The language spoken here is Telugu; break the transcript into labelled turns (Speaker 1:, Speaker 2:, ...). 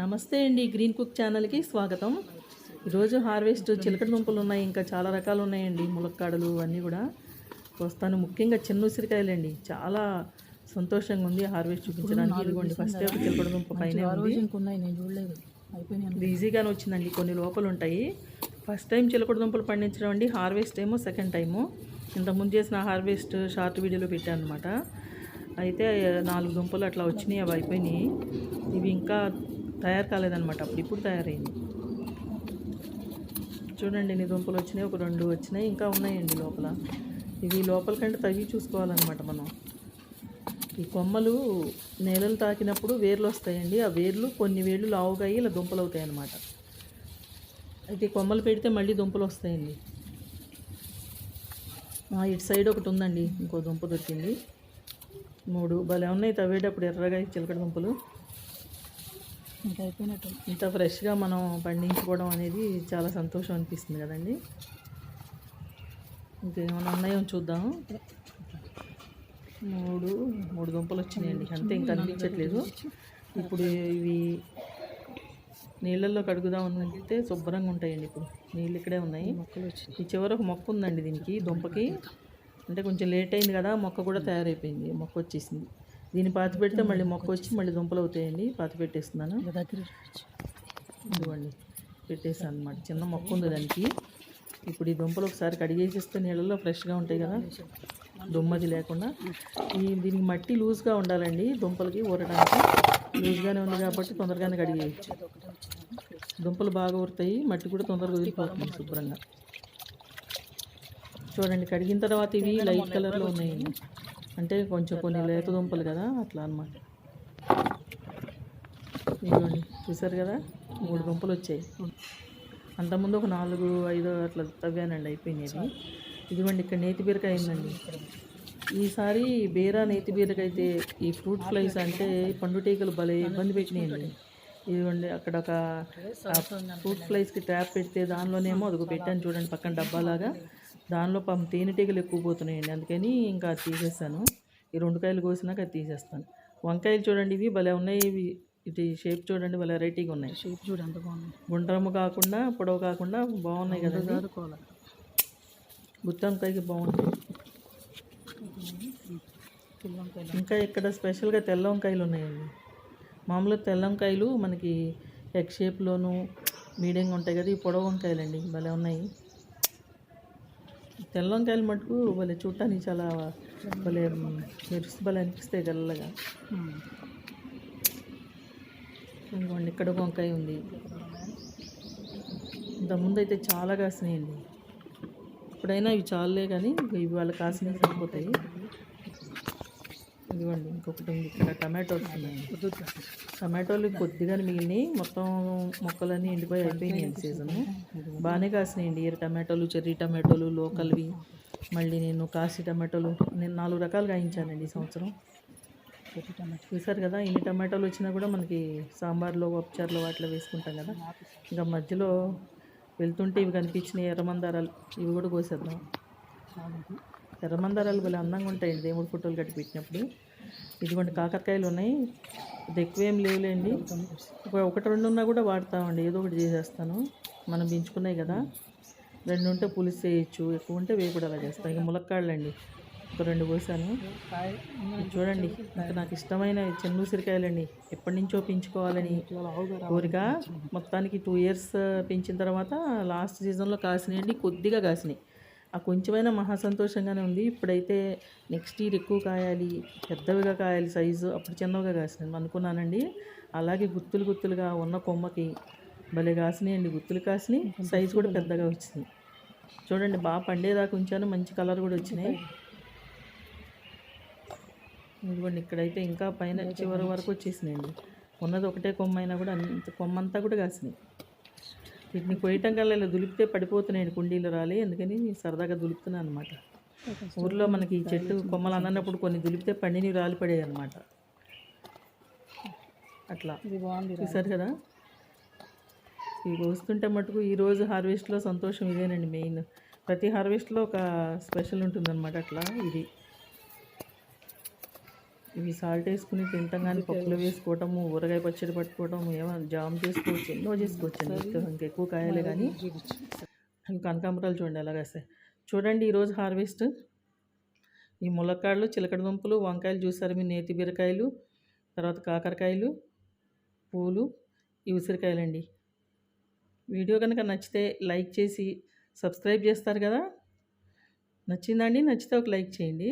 Speaker 1: నమస్తే అండి గ్రీన్ కుక్ ఛానల్కి స్వాగతం. ఈరోజు హార్వెస్ట్ చిలకడ దుంపలు ఉన్నాయి ఇంకా చాలా రకాలు ఉన్నాయండి ములక్కాడలు అన్నీ కూడా. వస్తాను ముఖ్యంగా చిన్న ఉసిరికాయలండి. చాలా సంతోషంగా ఉంది హార్వెస్ట్ చూపించడానికి. ఇదిగోండి ఫస్ట్ ఒక చిలకడ దుంప పైన ఇది ఈజీగానే వచ్చిందండి కొన్ని లోపలు ఉంటాయి. ఫస్ట్ టైం చిలకడ దుంపలు పండించడం అండి హార్వెస్ట్ ఏమో సెకండ్ టైము ఇంతకుముందు చేసిన హార్వెస్ట్ షార్ట్ వీడియోలో పెట్టాను అనమాట అయితే నాలుగు దుంపలు అట్లా వచ్చినాయి అవి అయిపోయినాయి. ఇవి ఇంకా తయారు కాలేదన్నమాట. అప్పుడు ఇప్పుడు తయారైంది. చూడండి ఎన్ని దుంపలు వచ్చినాయి. ఒక రెండు వచ్చినాయి. ఇంకా ఉన్నాయండి లోపల. ఇవి లోపల కంటే తవ్వి చూసుకోవాలన్నమాట మనం. ఈ కొమ్మలు నేలలు తాకినప్పుడు వేర్లు వస్తాయండి. ఆ వేర్లు కొన్ని వేర్లు లావుగా ఇలా దుంపలు అవుతాయి అన్నమాట అయితే కొమ్మలు పెడితే మళ్ళీ దుంపలు వస్తాయండి. ఇటు సైడ్ ఒకటి ఉందండి. ఇంకో దుంప దొరికింది. మూడు. భలే ఉన్నాయి తవ్వేటప్పుడు ఎర్రగా చిలకడ దుంపలు.
Speaker 2: ఇంకా అయిపోయినట్టు
Speaker 1: ఇంత ఫ్రెష్గా మనం పండించుకోవడం అనేది చాలా సంతోషం అనిపిస్తుంది కదండి. ఇంకేమైనా ఉన్నాయో చూద్దాం మూడు మూడు దుంపలు వచ్చినాయండి. అంతే ఇంకా అనిపించట్లేదు. ఇప్పుడు ఇవి నీళ్ళల్లో కడుగుదాం అంటే శుభ్రంగా ఉంటాయండి ఇప్పుడు. నీళ్ళు ఇక్కడే ఉన్నాయి.
Speaker 2: మొక్కలు వచ్చి
Speaker 1: ఈ చివర ఒక మొక్క ఉందండి దీనికి దుంపకి. అంటే కొంచెం లేట్ అయింది కదా మొక్క కూడా తయారైపోయింది మొక్క వచ్చేసింది. దీన్ని పాతి పెడితే మళ్ళీ మొక్క వచ్చి మళ్ళీ దుంపలు అవుతాయండి. పాతి పెట్టేస్తున్నాను. ఇదిగోండి పెట్టేసాను అనమాట చిన్న మొక్క ఉంది దానికి. ఇప్పుడు ఈ దుంపలు ఒకసారి కడిగేసిస్తే నీళ్ళలో ఫ్రెష్గా ఉంటాయి కదా. దుమ్మది లేకుండా. ఈ దీనికి మట్టి లూజ్గా ఉండాలండి దుంపలకి ఊరడానికి. లూజ్గానే ఉంది కాబట్టి తొందరగానే కడిగేయచ్చు దుంపలు బాగా ఊరుతాయి. మట్టి కూడా తొందరగా వదిలిపోతుంది శుభ్రంగా. చూడండి కడిగిన తర్వాత ఇవి లైట్ కలర్లో ఉన్నాయండి అంటే కొంచెం కొన్ని లేత దుంపలు కదా. అట్లా అన్నమాట. ఇదిగోండి చూసారు కదా? మూడు దుంపలు వచ్చాయి. అంతకుముందు ఒక నాలుగు ఐదు అట్లా తవ్వానండి అయిపోయినాయి ఇదిగోండి ఇక్కడ నేతి బీరకాయ అయిందండి ఈసారి బీరా నేతి బీరకాయ అయితే ఈ ఫ్రూట్ ఫ్లైస్ అంటే పండుటీగలు భలే ఇబ్బంది పెట్టినాయండి. ఇదిగోండి అక్కడ ఒక ఫ్రూట్ ఫ్లైస్కి ట్యాప్ పెడితే దానిలోనేమో అదిగో పెట్టాను చూడండి పక్కన డబ్బాలాగా. దానిలో పాపం తేనెటీగలు ఎక్కువ పోతున్నాయండి. అందుకని ఇంకా అది తీసేస్తాను ఈ రెండు కాయలు కోసినాక అది తీసేస్తాను. వంకాయలు చూడండి ఇవి భలే ఉన్నాయి. ఇవి ఇది షేప్ చూడండి భలే వెరైటీగా ఉన్నాయి.
Speaker 2: షేప్ చూడు ఎంత బాగుంది
Speaker 1: గుండ్రము కాకుండా పొడవు కాకుండా బాగున్నాయి కదండి.
Speaker 2: చదువుకోవాలి
Speaker 1: గుత్తి వంకాయకి బాగుంటాయి. ఇంకా ఇక్కడ స్పెషల్గా తెల్ల వంకాయలు ఉన్నాయండి. మామూలుగా తెల్ల వంకాయలు మనకి ఎగ్ షేప్లోను మీడియంగా ఉంటాయి కదా ఈ పొడవు వంకాయలండి. భలే ఉన్నాయి. తెల్ల వంకాయలు మటుకు భలే చూడటానికి చాలా భలే మెరుస్తు భలే అనిపిస్తాయి తెల్లగా. ఇదిగోండి ఇక్కడ వంకాయ ఉంది. ఇంతకుముందు అయితే చాలా కాసినాయండి. ఇప్పుడైనా ఇవి చాలులే కానీ ఇవి వాళ్ళ కాసినవి సరిపోతాయి. ఇదిగోండి ఇంకొకటి ఉంది. ఇక్కడ టమాటోస్ టమాటోలు కొద్దిగా మిగిలినాయి. మొత్తం మొక్కలన్నీ ఎండిపోయి అయిపోయినాయి సీజన్. బాగానే కాసినాయండి ఇయర్ టమాటోలు చెర్రీ టమాటోలు లోకల్వి. మళ్ళీ నేను కాశీ టమాటోలు నేను నాలుగు రకాలు కాయించానండి ఈ సంవత్సరం. చూసారు కదా ఇన్ని టమాటాలు వచ్చినా కూడా మనకి సాంబార్లో పప్పుచారులో వాటిలో వేసుకుంటాం కదా. ఇంకా మధ్యలో వెళ్తుంటే ఇవి కనిపించినాయి ఎర్రమందారాలు. ఇవి కూడా కోసేద్దాం. ఎర్రమందారాలు భలే అందంగా ఉంటాయండి. దేవుడి ఫోటోలు కట్టి పెట్టినప్పుడు. ఇదిగోండి కాకరకాయలు ఉన్నాయి. ఇది ఎక్కువేం లేవులేండి. ఒక ఒకటి రెండు ఉన్నా కూడా వాడతామండి. ఏదో ఒకటి చేసేస్తాను. మనం పెంచుకున్నాయి కదా. రెండు ఉంటే పులుసు చేయొచ్చు ఎక్కువ ఉంటే వేపుడు అలా చేస్తాను ఇక ములక్కాడలు అండి ఒక రెండు పోసాను. చూడండి ఇంకా నాకు ఇష్టమైన చిన్న ఉసిరికాయలండి. ఎప్పటి నుంచో పెంచుకోవాలని కోరిక. మొత్తానికి టూ ఇయర్స్ పెంచిన తర్వాత లాస్ట్ సీజన్లో కాసినాయండి. కొద్దిగా కాసినాయి. ఆ కొంచెమైనా మహా సంతోషంగానే ఉంది. ఇప్పుడైతే నెక్స్ట్ ఇయర్ ఎక్కువ కాయాలి పెద్దవిగా కాయాలి సైజు అప్పుడు చిన్నవిగా కాసినాయి అనుకున్నానండి. అలాగే గుత్తులు గుత్తులుగా ఉన్న కొమ్మకి భలే కాసినాయండి. గుత్తులు కాసినాయి సైజు కూడా పెద్దగా వచ్చింది. చూడండి బాగా పండేదాకా ఉంచాను. మంచి కలర్ కూడా వచ్చినాయి. ఇదిగోండి ఇక్కడైతే ఇంకా పైన చివరి వరకు వచ్చేసినాయండి. ఉన్నది ఒకటే కొమ్మ అయినా కూడా అంత కొమ్మ అంతా కూడా కాసినాయి. వీటిని కొయ్యటం కల్లా ఇలా దులిపితే పడిపోతున్నాయండి కుండీలు రాలి. అందుకని సరదాగా దులుపుతున్నాను అనమాట ఊర్లో మనకి ఈ చెట్టు కొమ్మలు అన్నప్పుడు కొన్ని దులిపితే పండినవి రాలి పడేవి అనమాట అట్లా. చూసారు కదా? ఇవి వస్తుంటే మటుకు ఈరోజు హార్వెస్ట్లో సంతోషం ఇదేనండి మెయిన్. ప్రతి హార్వెస్ట్లో ఒక స్పెషల్ ఉంటుందన్నమాట అట్లా ఇది. ఇవి సాల్ట్ వేసుకుని తింటాం కానీ పప్పులో వేసుకోవటము ఊరగాయ పచ్చడి పట్టుకోవటము ఏమో జామ్ చేసుకోవచ్చు ఎన్నో చేసుకోవచ్చు అండి ఇంకా ఎక్కువ కాయలే కానీ. కనకాంబరాలు చూడండి ఎలాగ వస్తాయి. చూడండి ఈరోజు హార్వెస్ట్. ఈ ములక్కాడలు చిలకడ దుంపలు వంకాయలు చూసారు మీ నేతి బీరకాయలు తర్వాత కాకరకాయలు పూలు ఈ ఉసిరికాయలండి. వీడియో కనుక నచ్చితే లైక్ చేసి సబ్స్క్రైబ్ చేస్తారు కదా. నచ్చిందండి నచ్చితే ఒక లైక్ చేయండి.